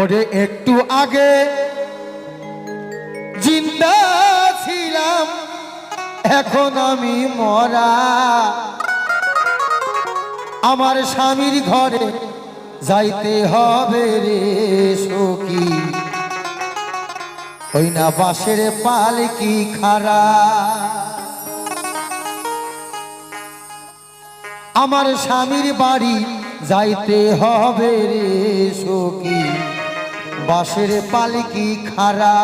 ওরে একটু আগে জিন্দা ছিলাম, এখন আমি মরা। আমার স্বামীর ঘরে যাইতে হবে রে সখী। ওই না বাসের পালকি খারা আমার স্বামীর বাড়ি যাইতে হবে রে সখী। বাসের পালকি খারা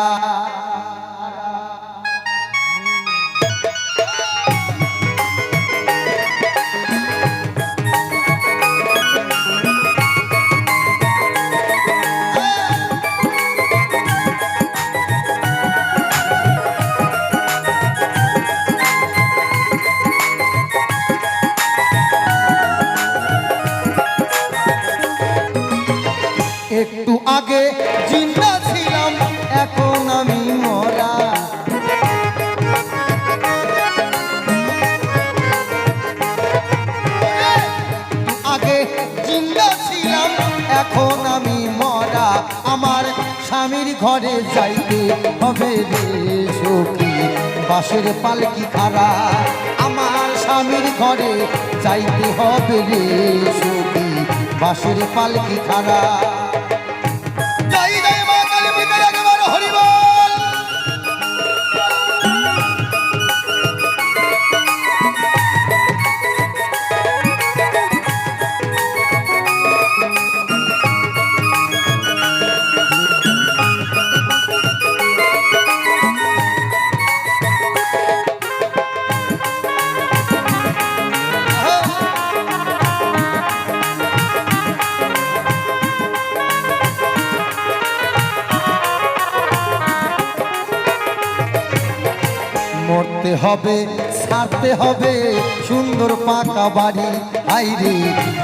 জিন্দা ছিলাম, এখন আমি মরা। আগে জিন্দা ছিলাম, এখন আমি মরা। আমার স্বামীর ঘরে যাইতে হবে রে সখী। বাসের পালকি খারা আমার স্বামীর ঘরে যাইতে হবে রে সখী। বাসের পালকি খারা মরতে হবে, ছাড়তে হবে। সুন্দর পাকা বাড়ি, আইরে,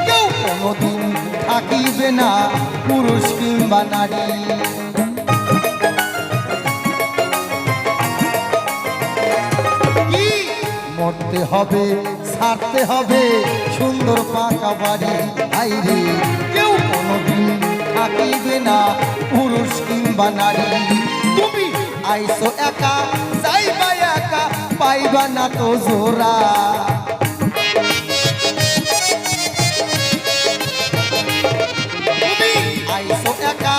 কেউ কোনোদিন থাকিবে না পুরুষ কিংবা নারী। মরতে হবে, ছাড়তে হবে, সুন্দর পাকা বাড়ি, আইরে, কেউ কোনোদিন থাকিবে না পুরুষ কিংবা নারী। তুমি আইসো একা একা পাইবা না তো জোরা আইসো একা,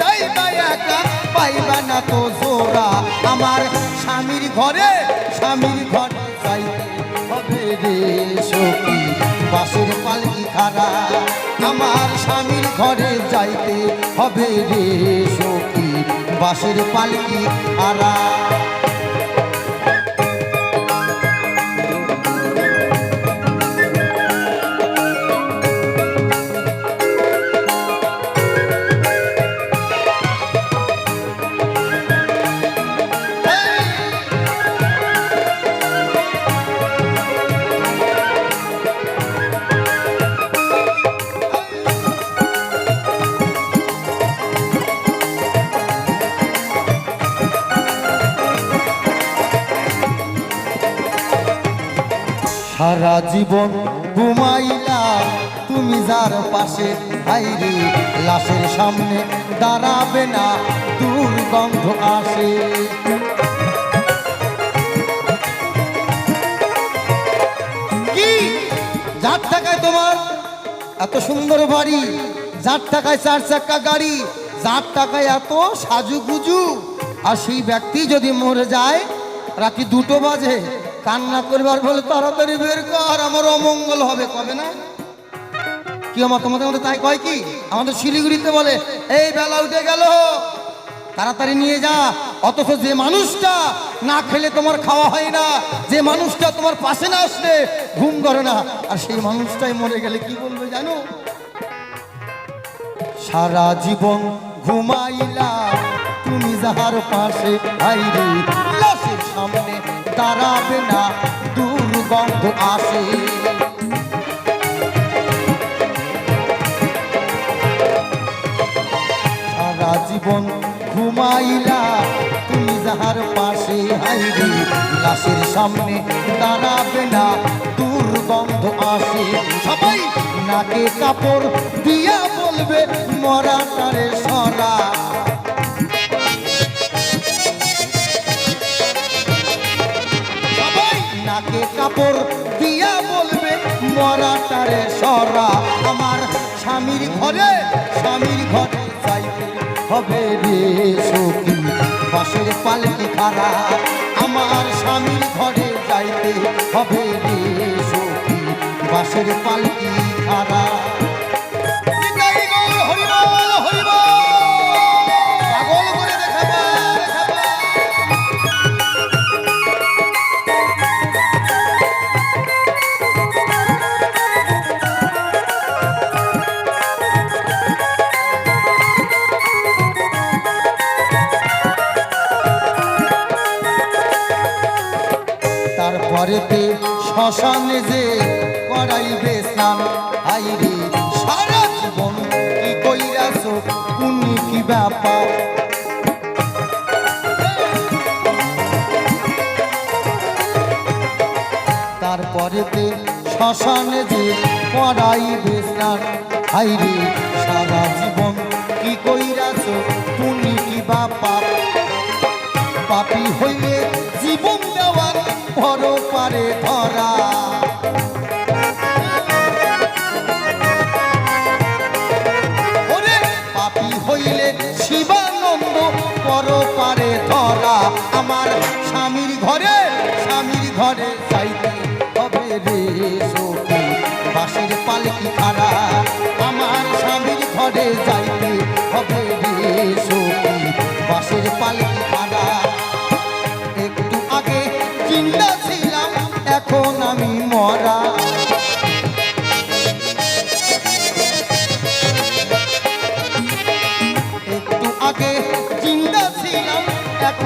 যাইবা একা, পাইবা না তো জোরা আমার স্বামীর ঘরে স্বামীর ঘরে যাইতে হবে রে সখী, বাসের পালকি খারা? আমার স্বামীর ঘরে যাইতে হবে রে সখী, বাসের পালকি খারা? সারা জীবন ঘুমাইলা, তুমি যার পাশে হাইরে লাশের সামনে দাঁড়াবে না, দুর্গন্ধ আসে। যার টাকায় তোমার? এত সুন্দর বাড়ি যার টাকায় চার চাক্কা গাড়ি যার টাকায় এত সাজুগুজু। আর সেই ব্যক্তি যদি মরে যায়, রাতে দুটো বাজে। কান্না করবার বলে তাড়াতাড়ি বের কর, আমার অমঙ্গল হবে, কবে না? কি আমার তোমাদের মধ্যে তাই কয় কি? আমাদের শিলিগুড়িতে বলে, এই বেলা উঠে গেল, তাড়াতাড়ি নিয়ে যা, অথচ যে মানুষটা না খেলে তোমার খাওয়া হয় না, যে মানুষটা তোমার পাশে না আসলে ঘুম করে না, আর সেই মানুষটাই মরে গেলে কি বলবে জানো? সারা জীবন ঘুমাইলা, তুমি যাহার পাশে লাশের সামনে দাঁড়াবে না দুর্গন্ধ আসে সারা জীবন ঘুমাইলা, তুমি যাহার পাশে হাইরে, লাশের সামনে দাঁড়াবে না দুর্গন্ধ আসে সবাই নাকে কাপড় দিয়া বলবে, মরা তারে ঘরে, স্বামীর ঘরে সাইকেল হবে রে সখী। বাসের পালকি খারা আমার স্বামীর ঘরে যাইতে হবে রে সখী। বাসের পালকি খারা তারপরেতে শ্মশানে যে করাইবে স্নান আইরে সারা জীবন কি কইরাছ কুনি কি ব্যাপার? তারপরেতে শ্মশানে যে করাইবে স্নান আইরে সারা জীবন কি কইরাছ কুনি কি ব্যাপার? পাপি হইলে ধরা। আমার স্বামীর ঘরে স্বামীর ঘরে যাইতে হবে রে বাসের পালকি খারা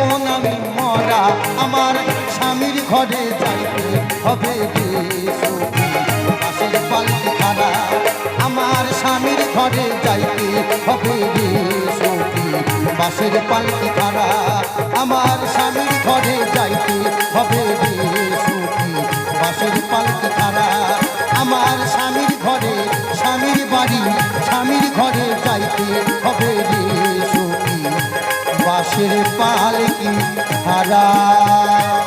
এখন আমি মরা, আমার স্বামীর ঘরে যাইতে হবে পাশের পালকি খারা আমার স্বামীর ঘরে যাইতে হবে বাসের পালকি খারা আমার স্বামীর ঘরে যাইতে হবে বাসের পালকি খারা আমার স্বামীর ঘরে, স্বামীর বাড়ি, স্বামীর ঘরে যাইতে হবে রে সখী বাসের পালকি হারা